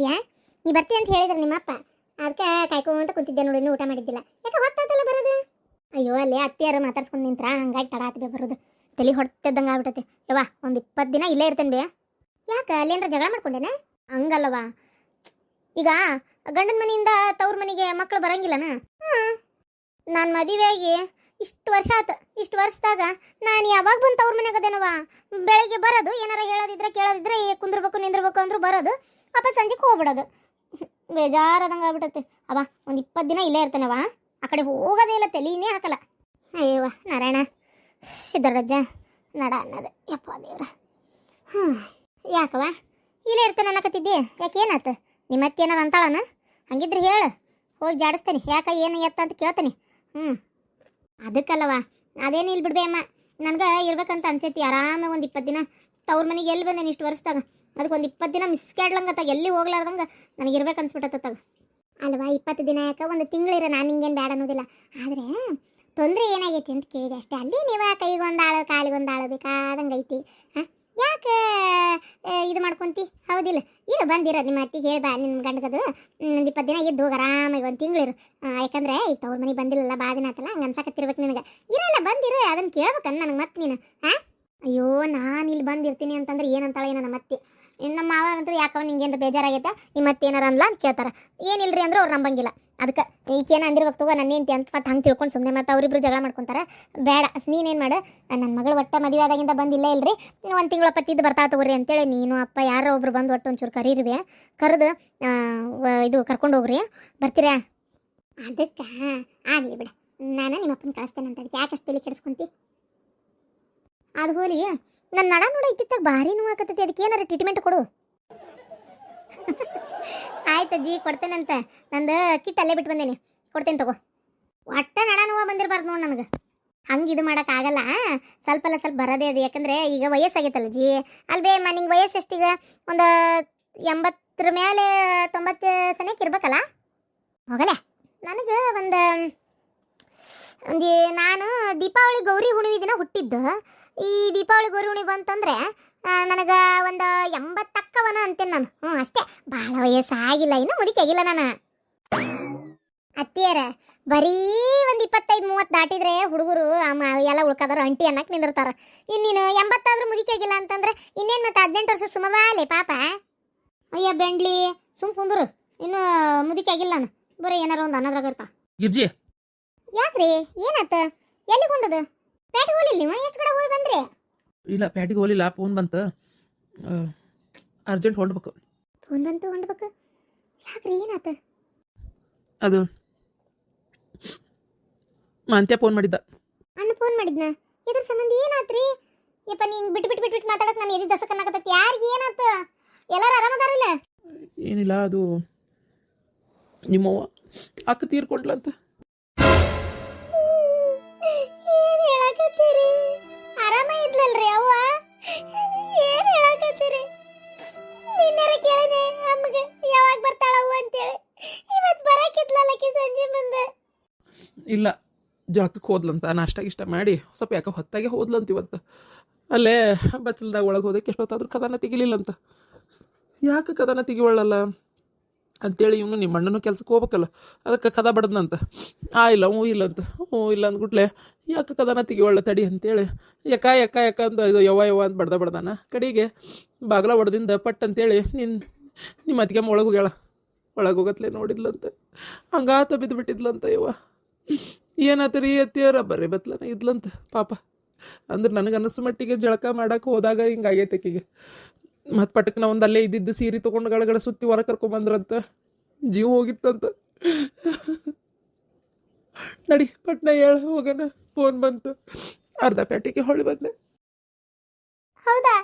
ಇದೆಯಾ ನೀ ಬರ್ತೀಯ ಅಂತ ಹೇಳಿದ್ರು ನಿಮ್ಮಪ್ಪ. ಅದಕ್ಕೆ ಕಾಯ್ಕೊಂತ ಕುಂತಿದ್ದೆ ನೋಡಿ ಊಟ ಮಾಡಿದ್ದಿಲ್ಲ. ಯಾಕೆ ಹೊತ್ತಲ್ಲ ಬರೋದು? ಅಯ್ಯೋ, ಅಲ್ಲಿ ಅತ್ತಿಯಾರ ಮಾತಾಡ್ಸ್ಕೊಂಡು ನಿಂತ್ರ, ಹಂಗಾಗಿ ತಡ ಆತ್ಬೇ ಬರೋದು. ತಲೆ ಹೊಡ್ತಿದ್ದಂಗೆ ಆಗ್ಬಿಟ್ಟೈತೆ ಯವ್ವ, ಒಂದು ಇಪ್ಪತ್ತು ದಿನ ಇಲ್ಲೇ ಇರ್ತೇನೆ ಬೇ. ಯಾಕೆ ಅಲ್ಲೇನ್ರ ಜಗಳ ಮಾಡ್ಕೊಂಡೇನೆ? ಹಂಗಲ್ಲವ ಈಗ ಗಂಡನ ಮನೆಯಿಂದ ತವ್ರ ಮನೆಗೆ ಮಕ್ಕಳು ಬರಂಗಿಲ್ಲನ? ಹ್ಞೂ ನಾನು ಮದುವೆಯಾಗಿ ಇಷ್ಟು ವರ್ಷ ಆತು, ಇಷ್ಟು ವರ್ಷದಾಗ ನಾನು ಯಾವಾಗ ಬಂತ ಅವ್ರ ಮನೆಗೆ ಅದೇನವ? ಬೆಳಗ್ಗೆ ಬರೋದು, ಏನಾರ ಹೇಳೋದಿದ್ರೆ ಕೇಳೋದಿದ್ರೆ ಕುಂದ್ರಬೇಕು, ನಿಂದ್ರಬೇಕು ಅಂದ್ರೂ ಬರೋದು ಅಪ್ಪ ಸಂಜೆಗೆ ಹೋಗ್ಬಿಡೋದು. ಬೇಜಾರದಂಗೆ ಆಗ್ಬಿಡತ್ತೆ ಅವ, ಒಂದು ಇಪ್ಪತ್ತು ದಿನ ಇಲ್ಲೇ ಇರ್ತಾನವ? ಆ ಕಡೆ ಹೋಗೋದೇ ಇಲ್ಲ, ತಲೆನೇ ಹಾಕಲ್ಲ. ಅಯ್ಯವ್ವ, ನಾರಾಯಣ. ಸಿದ್ದರಜ್ಜ ನಡ ಅನ್ನೋದು. ಯಪ್ಪ ದೇವ್ರ. ಹ್ಞೂ ಯಾಕವ ಇಲ್ಲೇ ಇರ್ತಾನೆ ಅನ್ನಕತ್ತಿದ್ದೆ ಯಾಕೆ ಏನಾತು? ನಿಮ್ಮ ಅಂತಾಳನ? ಹಂಗಿದ್ರೆ ಹೇಳು. ಹೋಗಿ ಜಾಡಿಸ್ತಾನೆ. ಯಾಕೆ ಏನು ಎತ್ತ ಅಂತ ಕೇಳ್ತಾನೆ. ಹ್ಞೂ ಅದಕ್ಕಲ್ಲವ? ಅದೇನು ಇಲ್ಲಿ ಅಮ್ಮ. ನನಗೆ ಇರ್ಬೇಕಂತ ಅನ್ಸೈತಿ. ಆರಾಮಾಗಿ ಒಂದು ಇಪ್ಪತ್ತು ದಿನ. ತವ್ರ ಮನೆಗೆ ಎಲ್ಲಿ ಬಂದೇನೆ ಇಷ್ಟು ವರ್ಷದಾಗ? ಅದಕ್ಕೆ ಒಂದು ಇಪ್ಪತ್ತು ದಿನ ಮಿಸ್ ಕ್ಯಾಡ್ಲಂಗತ್ತಾಗ ಎಲ್ಲಿ ಹೋಗ್ಲಾರ್ದಂಗೆ ನನಗೆ ಇರ್ಬೇಕು ಅನ್ಸ್ಬಿಟ್ಟತ್ತಾಗ ಅಲ್ವಾ, ಇಪ್ಪತ್ತು ದಿನ ಯಾಕೆ ಒಂದು ತಿಂಗಳಿರ ನಾನು ಹಿಂಗೇನು ಬೇಡ ಅನ್ನೋದಿಲ್ಲ. ಆದರೆ ತೊಂದರೆ ಏನಾಗೈತಿ ಅಂತ ಕೇಳಿದೆ ಅಷ್ಟೇ. ಅಲ್ಲಿ ಆಳು, ಕಾಲಿಗೊಂದು ಆಳು ಬೇಕಾದಂಗೆ ಐತಿ ಹಾಂ? ಯಾಕೆ ಇದು ಮಾಡ್ಕೊಂತಿ? ಹೌದಿಲ್ಲ. ಇರು, ಬಂದಿರ. ನಿಮ್ಮ ಅತ್ತಿಗೆ ಹೇಳಿ ಬಾ ನಿಮ್ಮ ಗಂಡಗದು. ಒಂದು ಇಪ್ಪತ್ತು ದಿನ ಇದ್ದು ಹೋಗಿ, ಆರಾಮಾಗಿ ಒಂದು ತಿಂಗಳಿರು ಯಾಕಂದ್ರೆ, ಈಗ ತವ್ರ ಮನೆಗೆ ಬಂದಿಲ್ಲಲ್ಲ ಬಾ ದಿನ ಆತಲ್ಲ, ಹಂಗೆ ಅನ್ಸಕತ್ತಿರ್ಬೇಕು ನಿನಗೆ. ಇರಲ್ಲ ಬಂದಿರು ಅದನ್ನು ಕೇಳ್ಬೇಕನ್ನ ನನಗೆ ಮತ್ತೆ ನೀನು ಹಾಂ ಅಯ್ಯೋ, ನಾನು ಇಲ್ಲಿ ಬಂದಿರ್ತೀನಿ ಅಂತಂದ್ರೆ ಏನಂತಾಳೆ ಏನೋ ನಮ್ಮ ಅತ್ತೆ. ಇನ್ನು ನಮ್ಮ ಮಾವ ಅಂತೂ ಯಾಕವ ನಿಂಗೆ ಏನಾರ ಬೇಜಾರಾಗೈತೆ, ನಿಮ್ಮ ಅತ್ತೆ ಏನಾರ ಅಂದ್ಲ ಅಂತ ಕೇಳ್ತಾರೆ. ಏನಿಲ್ಲರಿ ಅಂದ್ರೆ ಅವ್ರು ನಂಬಂಗಿಲ್ಲ. ಅದಕ್ಕೆ ಈಕೇನ ಅಂದಿರ್ಬೇಕು ತಗೋ ನನ್ನ ಹೆಂಡತಿ ಅಂತ ಮತ್ತೆ ಹಂಗೆ ತಿಳ್ಕೊಂಡು ಸುಮ್ಮನೆ ಮತ್ತೆ ಅವರಿಬ್ರು ಜಗಳ ಮಾಡ್ಕೊಂತಾರೆ. ಬೇಡ, ನೀನೇನು ಮಾಡು? ನನ್ನ ಮಗಳು ಒಟ್ಟ ಮದುವೆ ಆದಾಗಿಂದ ಬಂದಿಲ್ಲ ಇಲ್ರಿ. ಒಂದು ತಿಂಗಳ ಪತ್ತಿದ್ದು ಬರ್ತಾ ತಗೋರಿ ಅಂತೇಳಿ ನೀನು, ಅಪ್ಪ, ಯಾರೋ ಒಬ್ರು ಬಂದು ಒಟ್ಟು ಒಂಚೂರು ಕರೀರಿವೆ ಕರೆದು ಇದು ಕರ್ಕೊಂಡು ಹೋಗ್ರಿ. ಬರ್ತೀರಾ? ಅದಕ್ಕೆ, ಆಗಲಿ ಬಿಡ. ನಾನು ನಿಮ್ಮ ಅಪ್ಪನ ಕಳಿಸ್ತೇನೆ ಅಂತ. ಅದಕ್ಕೆ ಯಾಕೆ ಅಷ್ಟು ತಲೆ ಕೆಡಿಸ್ಕೊಂತಿ? ಅದು ಹೋಲಿ. ನನ್ನ ನಡ ನೋಡ ಇತ್ತಿತ್ತಾಗ ಭಾರಿ ನೋವಾಕತ್ತೈತಿ ಅದಕ್ಕೆ ಏನಾರ ಟ್ರೀಟ್ಮೆಂಟ್ ಕೊಡು. ಆಯ್ತು ಅಜ್ಜಿ, ಕೊಡ್ತೇನಂತ. ನಂದು ಕಿಟ್ ಅಲ್ಲೇ ಬಿಟ್ಟು ಬಂದೇನಿ. ಕೊಡ್ತೇನೆ ತಗೋ. ಒಟ್ಟ ನಡ ನೋವ ಬಂದಿರಬಾರ್ದು ನೋಡಿ ನನಗೆ. ಹಂಗೆ ಇದು ಮಾಡೋಕ್ಕಾಗಲ್ಲ ಸ್ವಲ್ಪ ಅಲ್ಲ ಸ್ವಲ್ಪ ಬರೋದೇ ಅದು. ಯಾಕಂದರೆ ಈಗ ವಯಸ್ಸಾಗೈತಲ್ಲ ಜಿ ಅಲ್ವೇ ಬೇ ನಿಂಗೆ ವಯಸ್ಸು ಎಷ್ಟೀಗ? ಒಂದು ಎಂಬತ್ತರ ಮೇಲೆ ತೊಂಬತ್ತು ಸನೇಕ್ ಇರ್ಬೇಕಲ್ಲ? ಹೋಗಲೇ. ನನಗೆ ಒಂದು ನಾನು ದೀಪಾವಳಿ ಗೌರಿ ಹುಣ್ಣಿಮೆ ದಿನ ಹುಟ್ಟಿದ್ದು. ಈ ದೀಪಾವಳಿ ಗೌರಿ ಹುಣ್ಣಿಮೆ ಬಂತಂದ್ರೆ ನನಗೆ ಒಂದು ಎಂಬತ್ತಕ್ಕವನ ಅಂತೇನೆ ನಾನು. ಹ್ಞೂ ಅಷ್ಟೇ. ಭಾಳ ವಯಸ್ಸಾಗಿಲ್ಲ ಇನ್ನು, ಮುದುಕಿ ಆಗಿಲ್ಲ ನಾನು. ಅತ್ತಿಯರ, ಬರೀ ಒಂದು ಇಪ್ಪತ್ತೈದು, ಮೂವತ್ತು ದಾಟಿದ್ರೆ ಹುಡುಗರು ಎಲ್ಲ ಉಳ್ಕದಾರ ಅಂಟಿ ಅನ್ನಕ್ಕೆ ನಿಂದಿರ್ತಾರೆ. ಇನ್ನೀನು ಎಂಬತ್ತಾದ್ರೂ ಆಗಿಲ್ಲ ಅಂತಂದ್ರೆ ಇನ್ನೇನು ಮತ್ತೆ ಹದಿನೆಂಟು ವರ್ಷ ಸುಮವಾಲೆ, ಪಾಪ. ಅಯ್ಯ, ಬೆಂಡ್ಲಿ, ಸುಮ್ ಕುಂದ್ರು. ಇನ್ನು ಮುದುಕಿ ಆಗಿಲ್ಲ ನಾನು. ಬರೀ ಏನಾರ ಒಂದು ಅನ್ನೋದ್ರಾಗ ಇರ್ತಾ ಗಿರ್ಜಿ ಯಾಕ್ರಿ? ಏನಾತ? ಎಲ್ಲಿ ಹೊಂಡದ ಪೇಟೆಗೆ ಹೋಗ್ಲಿಲ್ಲ ನೀವು? ಎಷ್ಟು ಕಡೆ ಹೋಗಿ ಬಂದ್ರಿ? ಇಲ್ಲ ಪ್ಯಾಟಿಗೆ ಹೋಲಿಲ್ಲ ಫೋನ್ ಬಂತು. ಅರ್ಜೆಂಟ್ ಹೊರಡ್ಬೇಕು ಫೋನ್ ಬಂತು ಹೊಂಡ್ಬೇಕು ಯಾಕ್ರಿ ಏನಾತ? ಅದು ಮಾಂತ್ಯ ಫೋನ್ ಮಾಡಿದ್ದ. ಅಣ್ಣ ಫೋನ್ ಮಾಡಿದ್ನ? ಇದ್ರ ಸಂಬಂಧ ಏನಾತ್ರಿ? ಯಪ್ಪ ನೀ ಹಿಂಗ್ ಬಿಟ್ಟು ಬಿಟ್ಟು ಬಿಟ್ಟು ಬಿಟ್ಟು ಮಾತಾಡಕ್ ನಾನು ಎದಿ ದಸಕನ್ನಾಗತ್ತೈತಿ ಯಾರಿಗೆ ಏನಾತ? ಎಲ್ಲಾರು ಆರಾಮದಾರಿಲ್ಲ? ಏನಿಲ್ಲ ಅದು ನಿಮ್ಮವ್ವ ಅಕ್ಕ ತೀರ್ಕೊಂಡ್ಲಂತ ಇಲ್ಲ ಜಳಕಕ್ಕೆ ಹೋದ್ಲಂತ. ನಾಷ್ಟ ಇಷ್ಟ ಮಾಡಿ, ಸ್ವಲ್ಪ ಯಾಕೆ ಹೊತ್ತಾಗೆ ಹೋದ್ಲಂತ ಇವತ್ತು. ಅಲ್ಲೇ ಬಚ್ಚಲ್ದಾಗ ಒಳಗೆ ಹೋದಕ್ಕೆ ಎಷ್ಟೊತ್ತಾದ್ರೂ ಕದನ ತೆಗಿಲಿಲ್ಲಂತ. ಯಾಕೆ ಕದನ ತೆಗಿವಳ್ಳಲ್ಲ ಅಂತೇಳಿ ಇವನು ನಿಮ್ಮ ಅಣ್ಣನೂ ಕೆಲ್ಸಕ್ಕೆ ಹೋಗ್ಬೇಕಲ್ಲ. ಅದಕ್ಕೆ ಕದ ಬಡ್ದಂತ ಆ, ಇಲ್ಲ, ಹ್ಞೂ ಇಲ್ಲ ಅಂತ ಹ್ಞೂ, ಇಲ್ಲ ಅಂದ್ಬಿಟ್ಲೆ ಯಾಕೆ ಕದನ ತೆಗಿವಳ್ಳ ತಡಿ ಅಂತೇಳಿ. ಯಾಕ ಯಾಕ ಯಾಕ ಅಂತ ಇದು ಯವ ಯವ ಅಂತ ಬಡ್ದ ಬಡ್ದಾನ. ಕಡೆಗೆ ಬಾಗ್ಲ ಹೊಡೆದಿಂದ ಪಟ್ ಅಂತೇಳಿ ನಿನ್ನ ನಿಮ್ಮ ಅತ್ತಿಗೆಮ್ಮ ಒಳಗೆ ಹೋಗ್ಯಾಳ. ಒಳಗೆ ಹೋಗತ್ಲೆ ನೋಡಿದ್ಲಂತ. ಹಂಗಾತ ಬಿದ್ದು ಬಿಟ್ಟಿದ್ಲಂತ ಯವ್ವ. ಏನಾತರಿ ಅತ್ತಿಯವ್ರ? ಬರ್ರಿ ಬತ್ಲನ ಇದ್ಲಂತ, ಪಾಪ. ಅಂದ್ರೆ ನನಗೆ ಅನಸ ಮಟ್ಟಿಗೆ ಜಳಕ ಮಾಡಕ್ಕೆ ಹೋದಾಗ ಹಿಂಗಾಗೈತೆ ಆಕಿಗೆ. ಮತ್ತು ಪಟಕ್ನ ಒಂದು ಅಲ್ಲೇ ಇದ್ದಿದ್ದು ಸೀರೆ ತೊಗೊಂಡು ಗಳಗಡ ಸುತ್ತಿ ಹೊರ ಕರ್ಕೊಂಬಂದ್ರಂತ ಜೀವ ಹೋಗಿತ್ತಂತ. ನಡಿ, ಪಟ್ನ ಹೇಳ ಹೋಗೋಣ ಫೋನ್ ಬಂತು. ಅರ್ಧ ಪ್ಯಾಟಿಗೆ ಹೊಳ್ಳಿ ಬಂದೆ. ಹೌದಾ?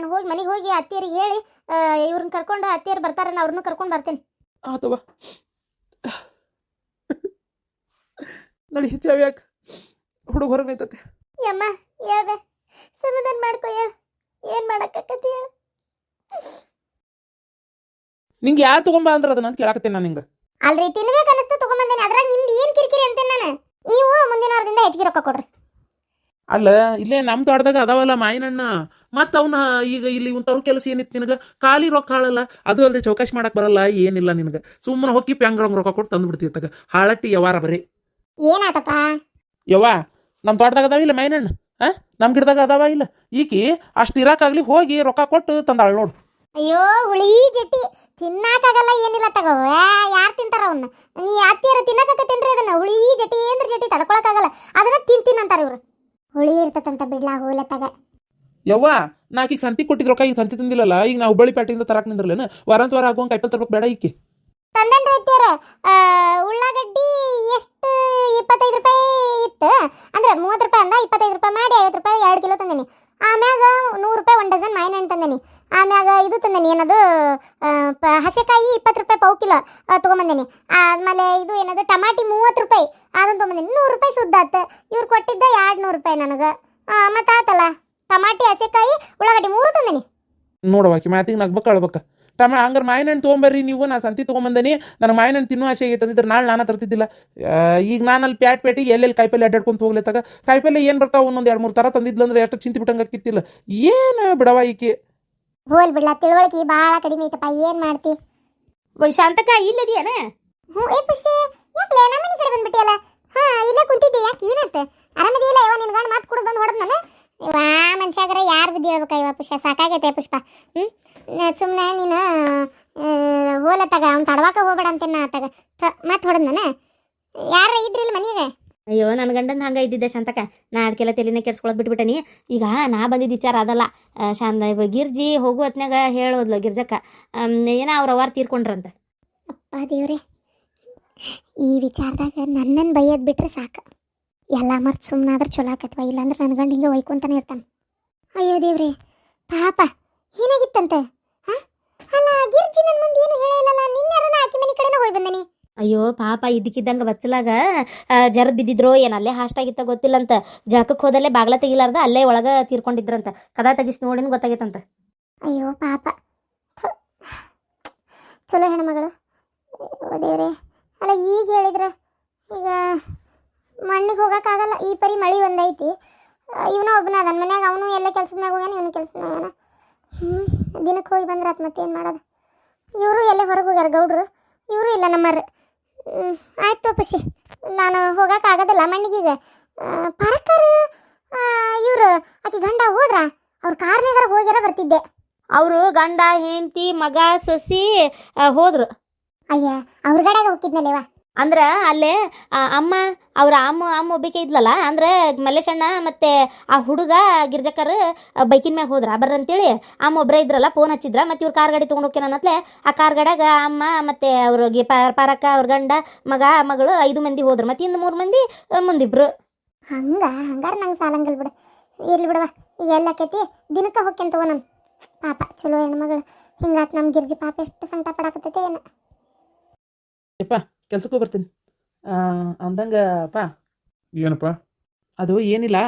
ನಾನು ಹೋಗಿ ಮನೆಗೆ ಹೋಗಿ ಅತ್ತಿಯರಿಗೆ ಹೇಳಿ ಇವ್ರನ್ನ ಕರ್ಕೊಂಡು ಅತ್ತಿಯರು ಬರ್ತಾರ ಅವ್ರನ್ನೂ ಕರ್ಕೊಂಡು ಬರ್ತೇನೆ. ಆತವ ನಡಿ ಹೆಚ್ಚಾವ ಯಾಕೆ ಹುಡುಗ ಹೊರಗೆ ನಿಂತತೆ. ಯಮ್ಮ ಹೇಳ್ದೆ ಸಮಾಧಾನ ಮಾಡ್ಕೊ ಹೇಳು. ಏನು ಮಾಡಕ್ಕತ್ತಿ ಹೇಳು. ನಿಂಗೆ ಯಾರು ತೊಗೊಂಬ ಅಂದ್ರೆ ಅದನ್ನ ಅಂತ ಕೇಳಾಕತ್ತೇನೆ ನಾನು ನಿಂಗೆ. ಅಲ್ರಿ ತಿನ್ಬೇಕು ಅನಿಸ್ತು ತಗೊಂಬಂದೇನೆ ಅದ್ರಾಗ ನಿಮ್ದು ಏನು ಕಿರಿಕಿರಿ ಅಂತೇನೆ ನಾನು? ನೀವು ಮುಂದಿನ ವಾರದಿಂದ ಹೆಚ್ಚಿಗೆ ರೊಕ್ಕ ಕೊಡ್ರಿ. ಅಲ್ಲ ಇಲ್ಲೇ ನಮ್ಮ ತೋಟದಾಗ ಅದಾವಲ್ಲ ಮಾಯಿನಣ್ಣ. ಮತ್ತು ಅವನ ಈಗ ಇಲ್ಲಿ ತವ್ರ ಕೆಲಸ ಏನಿತ್ತು ನಿನಗೆ? ಖಾಲಿ ರೊಕ್ಕ ಹಾಳಲ್ಲ. ಅದು ಅಲ್ಲದೆ ಚೌಕಾಶಿ ಮಾಡಕ್ ಬರಲ್ಲ. ಏನಿಲ್ಲ ನಿನಗೆ. ಸುಮ್ಮನೆ ಹೋಗಿ ಪ್ಯಾಂಗ್ರಂಗ್ ರೊಕ್ಕ ಕೊಟ್ಟು ತಂದು ಬಿಡ್ತೀವಿ ತಗ. ಹಾಳಟ್ಟಿ ಯವಾರ ಬರಿ. ಏನಾತಪ್ಪ? ಯವ್ವ ನಮ್ಮ ತೋಟದಾಗ ಅದಾವ ಇಲ್ಲ ಮೈನಣ್ಣ ಹಾಂ ನಮ್ಮ ಗಿಡದಾಗ ಅದಾವ ಇಲ್ಲ? ಈಕಿ ಅಷ್ಟು ಇರಾಕಾಗ್ಲಿ ಹೋಗಿ ರೊಕ್ಕ ಕೊಟ್ಟು ತಂದಾಳ ನೋಡು. ಅಯ್ಯೋ ಹುಳಿ ಜಟ್ಟಿ. ತಿನ್ನಾಕಾಗಲ್ಲ ಏನಿಲ್ಲ ತಗೋ. ಯಾರು ತಿಂತಾರ ಅವನ್ನ ನೀ ಅತ್ತಿಯರ ತಿನ್ರಿ ಅದನ್ನ? ಹುಳಿ ಜಟ್ಟಿ ಏನ್ರ ಜಟ್ಟಿ? ತಡ್ಕೊಳಕಾಗಲ್ಲ. ಅದನ್ನ ತಿಂತೀನಿ ತಿನ್ ಅಂತಾರ ಇವ್ರು. ಹುಳಿ ಇರ್ತತಂತ ಬಿಡ್ಲಾ ಹೋಲತ್ತಾಗ. ತಗ ಯವ್ವ ನಾಕೀಗ ಸಂತಿ ಕೊಟ್ಟಿದ್ ರೊಕ್ಕ ಈಗ ಸಂತಿ ತಂದಿಲ್ಲಲ್ಲ ಈಗ ನಾವು ಹುಬ್ಬಳ್ಳಿ ಪೇಟೆಯಿಂದ ತರಾಕ್ ನಿಂದ್ರಲೇನ ವಾರಾಂತ ವಾರ ಆಗುವಂಗೆ ಕೈಪಲ್ ತರ್ಬೇಕು ಬೇಡ ಈಕಿ. ತಂದನ್ ಅತ್ತಿಯರ ಉಳ್ಳಾಗಡ್ಡಿ ಎಷ್ಟು ಇಪ್ಪತ್ತೈದು ರೂಪಾಯಿ ಇತ್ತು? ಅಂದ್ರೆ ಮೂವತ್ತು ರೂಪಾಯಿ ಅಂದ ಇಪ್ಪತ್ತೈದು ರೂಪಾಯಿ ಮಾಡಿ ಐವತ್ತು ರೂಪಾಯಿ ಎರಡು ಕಿಲೋ ತಂದನಿ. ಆಮ್ಯಾಗ ನೂರು ರೂಪಾಯಿ ಒಂದು ಡಜನ್ ಮಾಯಿನ ಹಣ್ಣು ತಂದನಿ. ಆಮ್ಯಾಗ ಇದು ತಂದನಿ ಏನದು ಪ- ಹಸೆಕಾಯಿ ಇಪ್ಪತ್ತು ರೂಪಾಯಿ ಪಾವು ಕಿಲೋ ತೊಗೊಂಬಂದೇನಿ. ಆಮೇಲೆ ಇದು ಏನದು ಟಮಾಟಿ ಮೂವತ್ತು ರೂಪಾಯಿ. ಅದನ್ನು ತೊಗೊಂಬಂದೇನಿ ನೂರು ರೂಪಾಯಿ ಸುದ್ದಾತ ಇವ್ರು ಕೊಟ್ಟಿದ್ದ ಎರಡು ನೂರು ರೂಪಾಯಿ ನನಗೆ. ಮತ್ತೆ ಆತಲ್ಲ ಟಮಾಟಿ ಹಸೆಕಾಯಿ ಉಳ್ಳಾಗಡ್ಡಿ ಮೂರು ತಂದೇನಿ. ನೋಡವ ಆಕಿ ಮಾತಿಗೆ ನಗ್ಬೇಕು ಅಳ್ಬೇಕ. ಟಮ ಹಂಗಾರೆ ಮಾವಿನ ಹಣ್ಣು ತೊಗೊಂಬರ್ರಿ ನೀವು ನಾ ಸಂತಿ ತೊಗೊಂಬಂದನಿ. ನನಗೆ ಮಾವಿನ ಹಣ್ಣು ತಿನ್ನೋ ಆಸೆ ಆಗೈತೆ ಅಂದಿದ್ರೆ ನಾಳೆ ನಾನು ತರ್ತಿದ್ದಿಲ್ಲ. ಈಗ ನಾನು ಅಲ್ಲಿ ಪ್ಯಾಟ್ ಪೇಟಿಗೆ ಎಲ್ಲೆಲ್ಲಿ ಕಾಯಿಪಲ್ಲೆ ಅಡ್ಡಾಡ್ಕೊಂತ ಹೋಗ್ಲತ್ತಾಗ ಕಾಯಿಪಲ್ಲೆ ಏನು ಬರ್ತಾವೆ ಒಂದೊಂದು ಎರಡು ಮೂರು ಥರ ತಂದಿದ್ಲು ಅಂದ್ರೆ ಎಷ್ಟು ಚಿಂತೆ ಬಿಟ್ಟಂಗೆ ಆಕಿತ್ತಿಲ್ಲ ಏನು ಬಿಡವ ಈಕೆ? ಹೋಲ್ ಬಿಡ್ಲ ತಿಳುವಳಿಕೆ ಭಾಳ ಕಡಿಮೆ ಐತಪ್ಪ ಏನು ಮಾಡ್ತಿ? ಶಾಂತಕ ಇಲ್ಲದಿಯನ? ಹ್ಞೂ ಏ ಪುಷ್ಟಿ ಯಾಕೆ ನಮ್ಮ ಮನೆ ಕಡೆ ಬಂದ್ಬಿಟ್ಟಿಯಲ್ಲ? ಹಾ ಇಲ್ಲೇ ಕುಂತಿದ್ದೆ. ಯಾಕೆ ಏನಂತೆ? ಆರಾಮದಿಲ್ಲ ಇವ ನಿನ್ ಗಂಡ ಮಾತು ಕುಡಿದು ಬಂದು ಹೊಡೆದ್ ನಾನು. ಇವಾ ಮನುಷ್ಯಾಗರ ಯಾರು ಬುದ್ಧಿ ಹೇಳ್ಬೇಕ ಇವ ಪುಷ್ಪ? ಸಾಕಾಗೈತೆ ಪುಷ್ಪ? ಹ್ಞೂ ಸುಮ್ಮನೆ ನೀನು ಹೋಲ ತಗ ಅವ್ನು ತಡವಾಕ ಹೋಗ್ಬೇಡ ಅಂತೇನ ತಗ ಮತ್ತೆ ಹೊಡೆದ್ ನಾನು. ಯಾರ ಇದ್ರಿಲ್ಲ ಮನೆಗೆ ಅಯ್ಯೋ ನನ್ನ ಗಂಡನ ಹಂಗ ಇದ್ದಿದ್ದೆ ಶಾಂತಕ ನಾ ಅದಕ್ಕೆಲ್ಲ ತಲೆನೇ ಕೆಡ್ಸ್ಕೊಳಕ್ ಬಿಟ್ಬಿಟ್ಟನಿ ಈಗ ನಾ ಬಂದಿದ್ದ ವಿಚಾರ ಅದಲ್ಲ. ಶಾಂತ ಗಿರ್ಜಿ ಹೋಗು ಹೊತ್ನ್ಯಾಗ ಹೇಳೋದ್ಲು ಗಿರ್ಜಕ್ಕ. ಏನ ಅವ್ರ ಅವಾರ್ ತೀರ್ಕೊಂಡ್ರಂತ. ಅಪ್ಪ ದೇವ್ರೆ. ಈ ವಿಚಾರದಾಗ ನನ್ನನ್ನು ಬೈಯೋದು ಬಿಟ್ರೆ ಸಾಕು. ಎಲ್ಲ ಮರ್ತು ಸುಮ್ಮನಾದ್ರೆ ಚಲೋ ಆಕತ್ವ ಇಲ್ಲಾಂದ್ರೆ ನನ್ನ ಗಂಡ ಹಿಂಗೆ ಒಯ್ಕೊಂತಾನೆ ಇರ್ತಾನೆ. ಅಯ್ಯೋ ದೇವ್ರಿ ಪಾಪ ಏನಾಗಿತ್ತಂತೆ? ಹಾ ಅಲ್ಲ ಗಿರ್ಜಿ ನನ್ನ ಮುಂದೆ ಏನು ಹೇಳಿಲ್ಲಲ್ಲ ನಿನ್ನೆರನ ಆಕಿ ಮನೆ ಕಡೆನೇ ಹೋಗಿ ಬಂದನಿ. ಅಯ್ಯೋ ಪಾಪ ಇದಕ್ಕಿದ್ದಂಗೆ ಬಚ್ಚಲಾಗ ಜರದ್ ಬಿದ್ದಿದ್ರು ಏನ್ ಅಲ್ಲೇ ಹಾಸ್ಟಾಗಿತ್ತ ಗೊತ್ತಿಲ್ಲ ಅಂತ ಜಳಕಕ್ಕೆ ಹೋದಲ್ಲೇ ಬಾಗ್ಲ ತೆಗಿಲಾರ್ದ ಅಲ್ಲೇ ಒಳಗೆ ತೀರ್ಕೊಂಡಿದ್ರಂತ. ಕದ ತೆಗಿಸ್ ನೋಡಿನ ಗೊತ್ತಾಗೈತಂತ. ಅಯ್ಯೋ ಪಾಪ. ಚಲೋ ಹೆಣ್ಮಗಳು. ದೇವ್ರೆ. ಅಲ್ಲ, ಈಗ ಹೇಳಿದ್ರೆ, ಈಗ ಮಣ್ಣಿಗೆ ಹೋಗೋಕ್ಕಾಗಲ್ಲ ಈ ಪರಿ ಮಳೆ ಒಂದೈತಿ. ಇವನು ಒಬ್ಬನ ಅದನ್ನ ಮನ್ಯಾಗ ಅವನು ಎಲ್ಲ ಕೆಲ್ಸದ ಮ್ಯಾಗ ಹೋಗ್ಯಾನ, ಇವನು ಕೆಲ್ಸದ ಮ್ಯಾಗ ಹ್ಞೂ ದಿನಕ್ಕೆ ಹೋಗಿ ಬಂದ್ರೆ ಆತು ಮತ್ತೇನು ಮಾಡೋದು? ಇವರು ಎಲ್ಲೇ ಹೊರಗೆ ಹೋಗ್ಯಾರ, ಗೌಡ್ರು? ಇವರು ಇಲ್ಲ ನಮ್ಮರು. ಆಯ್ತು ಪಶಿ ನಾನು ಹೋಗೋಕ್ಕಾಗೋದಿಲ್ಲ ಮಣ್ಣಿಗೀಗ ಪರಕರ್ ಇವರು, ಆಕೆ ಗಂಡ ಹೋದ್ರ? ಅವ್ರ ಕಾರ್ನಾಗಾರ ಹೋಗ್ಯಾರ ಬರ್ತಿದ್ದೆ. ಅವರು ಗಂಡ, ಹೆಂಡತಿ, ಮಗ, ಸೊಸಿ ಹೋದ್ರು. ಅಯ್ಯ ಅವ್ರ ಗಡೆಗೆ ಹೋಗಿದ್ನಲ್ಲೇವ ಅಂದ್ರೆ ಅಲ್ಲೇ ಆ ಅಮ್ಮ ಅವ್ರ ಅಮ್ಮ ಅಮ್ಮ ಒಬ್ಬಿಕೆ ಇದ್ಲಲ್ಲ ಅಂದ್ರೆ ಮಲ್ಲೇಶಣ್ಣ ಮತ್ತೆ ಆ ಹುಡುಗ ಗಿರ್ಜಕರ್ ಬೈಕಿನ ಮ್ಯಾಗ ಹೋದ್ರ ಬರ್ರ ಅಂತೇಳಿ ಅಮ್ಮ ಒಬ್ರ ಇದ್ರಲ್ಲ ಫೋನ್ ಹಚ್ಚಿದ್ರ ಮತ್ತೆ ಇವ್ರ ಕಾರ್ ಗಾಡಿ ತೊಗೊಂಡು ನನ್ನತ್ಲೆ ಆ ಕಾರ್ ಗಾಡ್ಯಾಗ ಅಮ್ಮ ಮತ್ತೆ ಅವ್ರಿಗೆ ಪಾರಕ್ಕ ಅವ್ರ ಗಂಡ ಮಗ ಮಗಳು ಐದು ಮಂದಿ ಹೋದ್ರು ಮತ್ತೆ ಇನ್ನು ಮೂರು ಮಂದಿ ಮುಂದಿಬ್ರು. ಹಂಗ ಹಂಗಾರ ನಂಗೆ ಸಾಲಂಗಲ್ ಬಿಡು. ಇರ್ಲಿ ಬಿಡವ ಎಲ್ಲ ಕೇತಿ ದಿನಕ್ಕೆ ಹೋಗ್ಯಂತ ತಗೋ ನಾನು. ಪಾಪ ಚಲೋ ಹೆಣ್ಮಗಳು ಹಿಂಗಾತ್ ನಮ್ಮ ಗಿರ್ಜಿ ಪಾಪ ಎಷ್ಟು ಸಂಕಟ ಪಡಾಕತ್ತೈತೆ ಏನು. ಯಪ್ಪ ಕೆಲ್ಸಕ್ಕೆ ಬರ್ತೀನಿ ಆ, ಅಂದಂಗ ಅಪ್ಪ. ಏನಪ್ಪ? ಅದು ಏನಿಲ್ಲ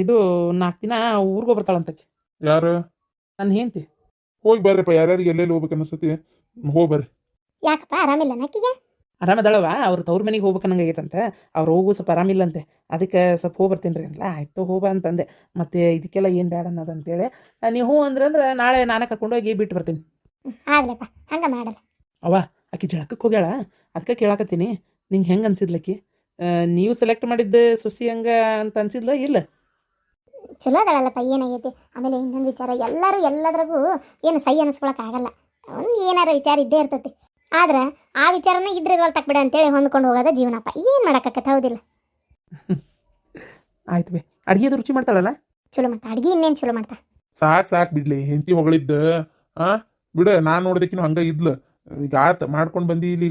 ಇದು ನಾಲ್ಕು ದಿನ ಊರಿಗೆ ಹೋಗ್ಬರ್ತಾಳಂತಕ್ಕೆ ಯಾರು? ನನ್ನ ಹೇಂತಿ ಹೋಗಿ ಬರ್ರಿಪ್ಪ ಯಾರ್ಯಾರಿಗೆ ಎಲ್ಲೆಲ್ಲಿ ಹೋಗ್ಬೇಕು ಅನಿಸ್ತತಿ ಹೋಗಿ ಬರ್ರಿ. ಯಾಕಪ್ಪ ಆರಾಮಿಲ್ಲ ನಕ್ಕಿಗೆ ಆರಾಮದಳವ ಅವ್ರ ತವ್ರ ಮನೆಗೆ ಹೋಗ್ಬೇಕನ್ನಂಗೆ ಆಗೈತಂತೆ ಅವ್ರು ಹೋಗು ಸ್ವಲ್ಪ ಆರಾಮಿಲ್ಲಂತೆ. ಅದಕ್ಕೆ ಸ್ವಲ್ಪ ಹೋಗಿ ಬರ್ತೀನಿ ರೀ ಅಂದ್ಲ ಆಯ್ತು ಹೋಗ ಅಂತಂದೆ. ಮತ್ತೆ ಇದಕ್ಕೆಲ್ಲ ಏನು ಬೇಡ ಅನ್ನೋದು ಅಂತೇಳಿ ಆ, ನೀವು ಹ್ಞೂ ಅಂದ್ರೆ ಅಂದ್ರೆ ನಾಳೆ ನಾನೇ ಕರ್ಕೊಂಡೋಗಿ ಬಿಟ್ಟು ಬರ್ತೀನಿ. ಆಗ್ಲಪ್ಪ ಹಂಗ ಮಾಡಲ್ಲ. ಅವ್ವ ಆಕಿ ಜಳಕಕ್ಕೆ ಹೋಗ್ಯಾಳ. ಅದಕ್ಕೆ ಕೇಳಾಕತ್ತೀನಿ ನಿಂಗೆ ಹೆಂಗೆ ಅನ್ಸಿದ್ಲಕ್ಕಿ? ನೀವು ಸೆಲೆಕ್ಟ್ ಮಾಡಿದ್ದ ಸೊಸಿ ಹಂಗ ಅಂತ ಅನ್ಸಿದ್ಲ ಇಲ್ಲ? ಚಲೋ ಅದಳಲ್ಲಪ್ಪ ಏನಾಗೈತಿ? ಆಮೇಲೆ ಇನ್ನೊಂದು ವಿಚಾರ ಎಲ್ಲರೂ ಎಲ್ಲದ್ರಾಗೂ ಏನು ಸೈ ಆಗಲ್ಲ. ಒಂದು ಏನಾರ ವಿಚಾರ ಇದ್ದೇ ಇರ್ತೈತಿ. ಆದ್ರೆ ಆ ವಿಚಾರನ ಇದ್ರೆ ಇರೋಲ್ ತಕ್ಬಿಡ ಅಂತೇಳಿ ಹೊಂದ್ಕೊಂಡು ಹೋಗೋದ ಜೀವನಪ್ಪ. ಏನು ಮಾಡಕ್ಕತ್ತ ಹೌದಿಲ್ಲ? ಆಯ್ತು ಬೇ ಅಡುಗೆದು ರುಚಿ ಮಾಡ್ತಾಳಲ್ಲ? ಚಲೋ ಮಾಡ್ತಾ ಅಡಿಗೆ ಇನ್ನೇನು ಚಲೋ ಮಾಡ್ತಾ? ಸಾಕ್ ಸಾಕ್ ಬಿಡ್ಲಿ ಹೆಂಡತಿ ಹೊಗಳಿದ್ದ ಆ? ಬಿಡ ನಾನು ನೋಡ್ದಕ್ಕಿನ ಹಂಗ ಇದ್ಲ. ಈಗ ಆತ ಮಾಡ್ಕೊಂಡು ಬಂದಿ ಇಲ್ಲಿ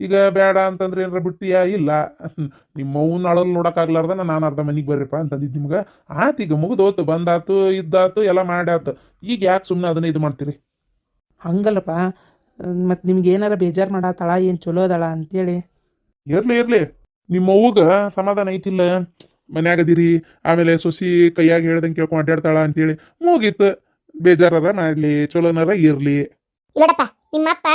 ಈಗ ಬೇಡ ಅಂತಂದ್ರೆ ಏನಾರ ಬಿಟ್ಟಿಯಾ ಇಲ್ಲ. ನಿಮ್ಮ ಅವ್ನ ಅಳಲ್ ನೋಡಕ್ಕಾಗ್ಲಾರ್ದ ನಾನು ಅರ್ಧ ಮನಿಗೆ ಬರ್ರಿಪ್ಪ ಅಂತಂದಿದ್ದು ನಿಮ್ಗೆ. ಆತ ಈಗ ಮುಗಿದೋತು ಬಂದಾತು ಇದ್ದಾತು ಎಲ್ಲ ಮಾಡ್ಯಾತು. ಈಗ ಯಾಕೆ ಸುಮ್ಮನೆ ಅದನ್ನ ಇದು ಮಾಡ್ತೀರಿ? ಹಂಗಲ್ಲಪ್ಪ. ಮತ್ತು ನಿಮ್ಗೆ ಏನಾರ ಬೇಜಾರು ಮಾಡಾತಳ ಏನು ಚಲೋ ಅದಳ ಅಂತೇಳಿ. ಇರ್ಲಿ ಇರ್ಲಿ. ನಿಮ್ಮ ಅವ್ವಗ ಸಮಾಧಾನ ಐತಿಲ್ಲ? ಮನ್ಯಾಗದಿರಿ ಆಮೇಲೆ ಸೊಸಿ ಕೈಯಾಗ ಹೇಳ್ದಂಗೆ ಕೇಳ್ಕೊಂಡು ಅಡ್ಡಾಡ್ತಾಳ ಅಂತೇಳಿ. ಮುಗೀತು. ಬೇಜಾರದ ಮಾಡ್ಲಿ ಚಲೋನಾರ ಇರ್ಲಿ. ಇಲ್ಲಡಪ್ಪ ನಿಮ್ಮಪ್ಪ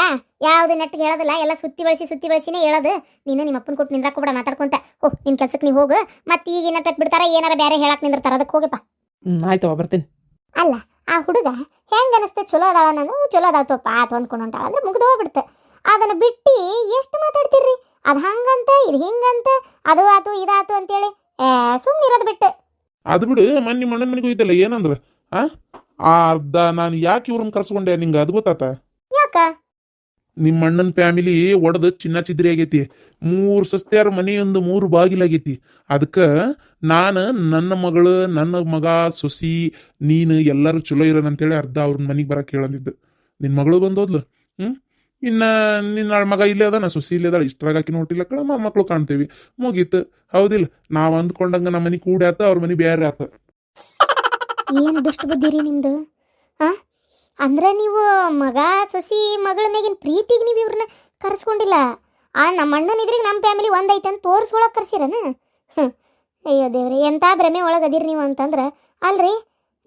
ಯಾವ್ದು ನೆಟ್ಟಿಗೆ ಹೇಳೋದಿಲ್ಲ ಎಲ್ಲ ಸುತ್ತಿ ಬಳಸಿ ಸುತ್ತಿ ಬಳಸಿನೇ ಹೇಳೋದು. ನೀನು ನಿಮ್ಮ ಅಪ್ಪನ ಕೊಟ್ಟು ನಿಂದ್ರಾಕೋಬೇಡ ಮಾತಾಡ್ಕೊಂತ. ಓ ನಿನ್ ಕೆಲ್ಸಕ್ಕೆ ನೀವು ಹೋಗು. ಮತ್ತೆ ಈಗ ಏನಂತ ಬಿಡ್ತಾರ ಏನಾರ ಬೇರೆ ಹೇಳಕ್ ನಿಂದಿರ್ತಾರ ಅದಕ್ಕೆ ಹೋಗಪ್ಪ ಹ್ಞೂ ಆಯ್ತವ ಬರ್ತೀನಿ. ಅಲ್ಲ ಆ ಹುಡುಗ ಹೆಂಗ ಅನಿಸ್ತೆ? ಚಲೋ ಅದಾಳ ನಾನು ಚಲೋ ಅದಾಳ್ತಪ್ಪ ಆತ ಹೊಂದ್ಕೊಂಡು ಹೊಂಟಾಳ ಅಂದ್ರೆ ಮುಗ್ದು ಬಿಡ್ತೆ ಅದನ್ನ ಬಿಟ್ಟು ಎಷ್ಟು ಮಾತಾಡ್ತೀರ್ರಿ? ಅದು ಹಂಗಂತ ಇದು ಹಿಂಗಂತ ಅದು ಆತು ಇದಾತು ಅಂತೇಳಿ ಏ ಸುಮ್ಮನೆ ಇರೋದು ಬಿಟ್ಟು. ಅದು ಬಿಡು ಮನ್ನಿ ಮಣ್ಣ ಮನೆಗೆ ಹೋಯ್ತಲ್ಲ ಏನಂದ್ರ? ಆ ಆ? ಅರ್ಧ ನಾನು ಯಾಕೆ ಇವ್ರನ್ನ ಕರ್ಸ್ಕೊಂಡೆ ನಿಂಗೆ? ಅದು ಗೊತ್ತಾತ? ಯಾಕ ನಿಮ್ಮ ಅಣ್ಣನ ಫ್ಯಾಮಿಲಿ ಒಡೆದು ಚಿನ್ನ ಚಿದ್ರಿ ಆಗೈತಿ. ಮೂರು ಸಸ್ತ್ಯಾರ ಮನೆಯೊಂದು ಮೂರು ಬಾಗಿಲಾಗೈತಿ ಅದಕ್ಕೆ ನಾನು ನನ್ನ ಮಗಳು ನನ್ನ ಮಗ ಸೊಸಿ ನೀನು ಎಲ್ಲರೂ ಚಲೋ ಇರೋಣ ಅಂತೇಳಿ ಅರ್ಧ ಅವ್ರ ಮನೆಗೆ ಬರಕ್ಕೆ ಹೇಳಂದಿದ್ದು. ನಿನ್ನ ಮಗಳು ಬಂದೋದ್ಲು? ಹ್ಞೂ ಇನ್ನು ನಿನ್ನ ಮಗ ಇಲ್ಲೇ ಅದಾನ? ಸೊಸಿ ಇಲ್ಲೇ ಅದಾಳ? ಇಷ್ಟರಾಗ ಆಕಿನ ನೋಟಿಲ್ಲ ಕಣ ಮಕ್ಕಳು ಕಾಣ್ತೀವಿ. ಮುಗೀತು. ಹೌದಿಲ್ಲ. ನಾವು ಅಂದ್ಕೊಂಡಂಗೆ ನಮ್ಮ ಮನೆ ಕೂಡ ಆತ ಅವ್ರ ಮನೆ ಬೇರೆ ಆತ ಏನು ದುಷ್ಟ ಬುದ್ಧಿ ರೀ ನಿಮ್ದು? ಆ? ಅಂದ್ರೆ ನೀವು ಮಗ, ಸೊಸಿ, ಮಗಳ ಮೇಗಿನ ಪ್ರೀತಿಗೆ ನೀವು ಇವ್ರನ್ನ ಕರೆಸ್ಕೊಂಡಿಲ್ಲ. ಆ ನಮ್ಮ ಅಣ್ಣನ ಇದ್ರಿಗೆ ನಮ್ಮ ಫ್ಯಾಮಿಲಿ ಒಂದೈತೆ ಅಂತ ತೋರಿಸ್ಕೊಳಕ್ ಕರ್ಸಿರನ. ಅಯ್ಯೋ ದೇವ್ರಿ ಎಂಥ ಭ್ರಮೆ ಒಳಗೆ ಅದಿರಿ ನೀವು ಅಂತಂದ್ರೆ, ಅಲ್ರಿ,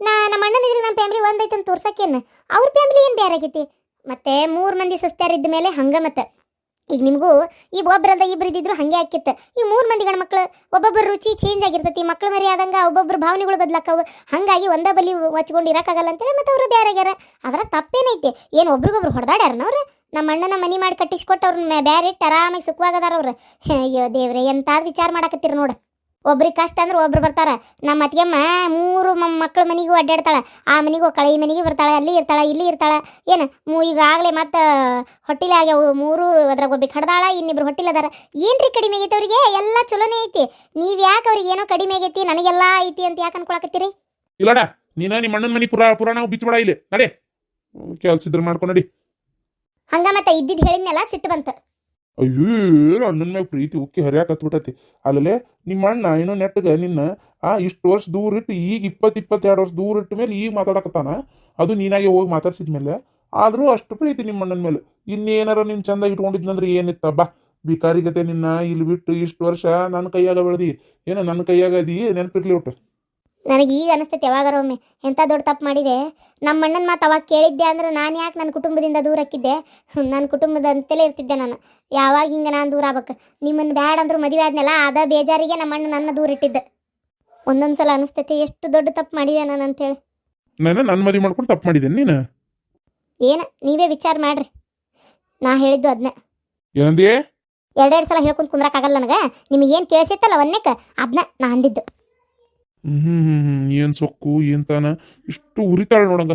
ನಾ ನಮ್ಮ ಅಣ್ಣನ ಇದ್ರಿಗೆ ನಮ್ಮ ಫ್ಯಾಮಿಲಿ ಒಂದೈತೆ ಅಂತ ತೋರ್ಸಕ್ಕೇನು? ಅವ್ರ ಫ್ಯಾಮಿಲಿ ಏನು ಬೇರೆ ಆಗೈತಿ? ಮತ್ತೆ ಮೂರು ಮಂದಿ ಸಸ್ತ್ಯಾರಿದ್ದ ಮೇಲೆ ಹಂಗ ಮತ್ತೆ. ಈಗ ನಿಮಗೂ ಈ ಒಬ್ರಲ್ದ ಇಬ್ರು ಇದ್ದಿದ್ರು ಹಂಗೆ ಆಕಿತ್ತು ಈ ಮೂರು ಮಂದಿ ಗಂಡ್ಮಕ್ಳು ಒಬ್ಬೊಬ್ಬರ ರುಚಿ ಚೇಂಜ್ ಆಗಿರ್ತೈತಿ, ಮಕ್ಳು ಮರಿ ಆದಂಗೆ ಒಬ್ಬೊಬ್ಬರ ಭಾವನೆಗಳು ಬದಲಾಕವು. ಹಂಗಾಗಿ ಒಂದ ಬಲಿ ಒಚ್ಕೊಂಡು ಇರಕ್ಕಾಗಲ್ಲ ಅಂತೇಳಿ ಮತ್ತೆ ಅವರು ಬೇರೆ ಆಗ್ಯಾರ. ಅದ್ರ ತಪ್ಪೇನೈತಿ. ಏನು ಒಬ್ರಿಗೊಬ್ರು ಹೊಡೆದಾಡ್ಯಾರನವ್ರು ನಮ್ಮ ಅಣ್ಣನ ಮನಿ ಮಾಡಿ ಕಟ್ಟಿಸ್ಕೊಟ್ಟು ಅವ್ರನ್ನ ಬೇರೆ ಇಟ್ಟು ಆರಾಮಾಗಿ ಸುಖವಾಗದಾರ ಅವ್ರು. ಅಯ್ಯೋ ದೇವ್ರೆ ಎಂತಾದ್ರು ವಿಚಾರ ಮಾಡಾಕತ್ತೀರ ನೋಡು. ಒಬ್ರಿಗೆ ಕಷ್ಟ ಅಂದ್ರೆ ಒಬ್ರು ಬರ್ತಾರೆ. ನಮ್ಮ ಅತ್ತಿಗೆಮ್ಮ ಮೂರು ಮಕ್ಕಳ ಮನೆಗೂ ಅಡ್ಡಾಡ್ತಾಳೆ. ಆ ಮನೆಗೂ ಕಳೆ ಈ ಮನೆಗೆ ಬರ್ತಾಳೆ. ಅಲ್ಲಿ ಇರ್ತಾಳೆ ಇಲ್ಲಿ ಇರ್ತಾಳೆ. ಏನು? ಮೂ ಈಗಾಗಲೇ ಮತ್ತೆ ಹೊಟ್ಟಿಲೆ ಆಗ್ಯಾವು. ಮೂರು ಅದ್ರಾಗ ಒಬ್ಬ ಕಡ್ದಾಳ ಇನ್ನಿಬ್ರು ಹೊಟ್ಟಿಲ್ ಅದಾರ. ಏನ್ರಿ ಕಡಿಮೆ ಆಗೈತೆ ಅವ್ರಿಗೆ? ಎಲ್ಲ ಚಲೋನೇ ಐತಿ. ನೀವು ಯಾಕೆ ಅವ್ರಿಗೆ ಏನೋ ಕಡಿಮೆ ಆಗೈತಿ? ನನಗೆಲ್ಲ ಐತಿ ಅಂತ ಯಾಕೆ ಅನ್ಕೊಳಕತ್ತೀರಿ? ಇಲ್ಲಡ ನೀನ ನಿಮ್ಮ ಅಣ್ಣನ ಮನೆ ಪುರಾ ಪುರಾಣ ಬಿಚ್ಚಬೇಡ ಇಲ್ಲಿ. ನಡೆ. ಕೆಲ್ಸ ಇದ್ರ ಮಾಡ್ಕೊಂಡು ನಡಿ. ಹಂಗ ಮತ್ತೆ ಇದ್ದಿದ್ದು ಹೇಳಿದ್ನೆಲ್ಲ ಸಿಟ್ಟು ಬಂತು. ಅಯ್ಯೋ, ಅಣ್ಣನ ಮ್ಯಾಗ ಪ್ರೀತಿ ಉಕ್ಕಿ ಹರಿಯಾಕ ಹತ್ಬಿಟ್ಟತಿ. ಅಲ್ಲೇ ನಿಮ್ಮ ಅಣ್ಣ ಏನೋ ನೆಟ್ಟಗ ನಿನ್ನ, ಆ, ಇಷ್ಟು ವರ್ಷ ದೂರ ಇಟ್ಟು ಈಗ ಇಪ್ಪತ್ತು ಇಪ್ಪತ್ತೆರಡು ವರ್ಷ ದೂರ ಇಟ್ಟ ಮೇಲೆ ಈಗ ಮಾತಾಡಕತ್ತಾನ? ಅದು ನೀನಾಗೆ ಹೋಗಿ ಮಾತಾಡ್ಸಿದ ಮೇಲೆ? ಆದರೂ ಅಷ್ಟು ಪ್ರೀತಿ ನಿಮ್ಮ ಅಣ್ಣನ ಮೇಲೆ. ಇನ್ನೇನಾರ ನಿನ್ ಚಂದ ಇಟ್ಕೊಂಡಿದ್ನಂದ್ರೆ ಏನಿತ್ತ? ಬಾ ಬಿಕಾರಿಗತೆ ನಿನ್ನ ಇಲ್ಲಿ ಬಿಟ್ಟು ಇಷ್ಟು ವರ್ಷ ನನ್ನ ಕೈಯಾಗ ಬೆಳೆದಿ. ಏನೋ ನನ್ನ ಕೈಯಾಗ ಅದಿ? ನೆನಪಿರ್ಲಿ ಒಟ್ಟು. ನನಗೆ ಈಗ ಅನಿಸ್ತೈತೆ ಯಾವಾಗಾರ ಒಮ್ಮೆ. ಎಂಥ ದೊಡ್ಡ ತಪ್ಪು ಮಾಡಿದೆ? ನಮ್ಮ ಅಣ್ಣನ ಮಾತು ಅವಾಗ ಕೇಳಿದ್ದೆ ಅಂದ್ರೆ ನಾನು ಯಾಕೆ ನನ್ನ ಕುಟುಂಬದಿಂದ ದೂರ ಹಾಕಿದ್ದೆ? ನನ್ನ ಕುಟುಂಬದ ಅಂತಲೇ ಇರ್ತಿದ್ದೆ ನಾನು. ಯಾವಾಗ ಹಿಂಗೆ ನಾನು ದೂರ ಆಗ್ಬೇಕು? ನಿಮ್ಮನ್ನು ಬ್ಯಾಡ ಅಂದ್ರು ಮದುವೆ ಆದ್ನಲ್ಲ ಅದ ಬೇಜಾರಿಗೆ ನಮ್ಮ ಅಣ್ಣ ನನ್ನ ದೂರ ಇಟ್ಟಿದ್ದೆ. ಒಂದೊಂದು ಸಲ ಅನಿಸ್ತೈತೆ ಎಷ್ಟು ದೊಡ್ಡ ತಪ್ಪು ಮಾಡಿದೆ ನಾನು ಅಂತೇಳಿ. ನಾನು ನನ್ನ ಮದುವೆ ಮಾಡ್ಕೊಂಡು ತಪ್ಪು ಮಾಡಿದ್ದೇನೆ ನೀನು? ಏನ ನೀವೇ ವಿಚಾರ ಮಾಡ್ರಿ. ನಾ ಹೇಳಿದ್ದು ಅದನ್ನ ಏನಂದಿ? ಎರಡೆರಡು ಸಲ ಹೇಳ್ಕೊಂಡು ಕುಂದ್ರಕ್ಕಾಗಲ್ಲ ನನಗೆ. ನಿಮಗೆ ಏನು ಕೇಳಿಸೈತಲ್ಲ ಒಂದಕ್ಕೆ ಅದನ್ನ ನಾ ಅಂದಿದ್ದು. ಹ್ಮ್ ಹ್ಮ್ ಹ್ಮ್ ಏನ್ ಸೊಕ್ಕು ಏನ್ ತಾನ? ಇಷ್ಟು ಉರಿತಾಳ ನೋಡಂಗ.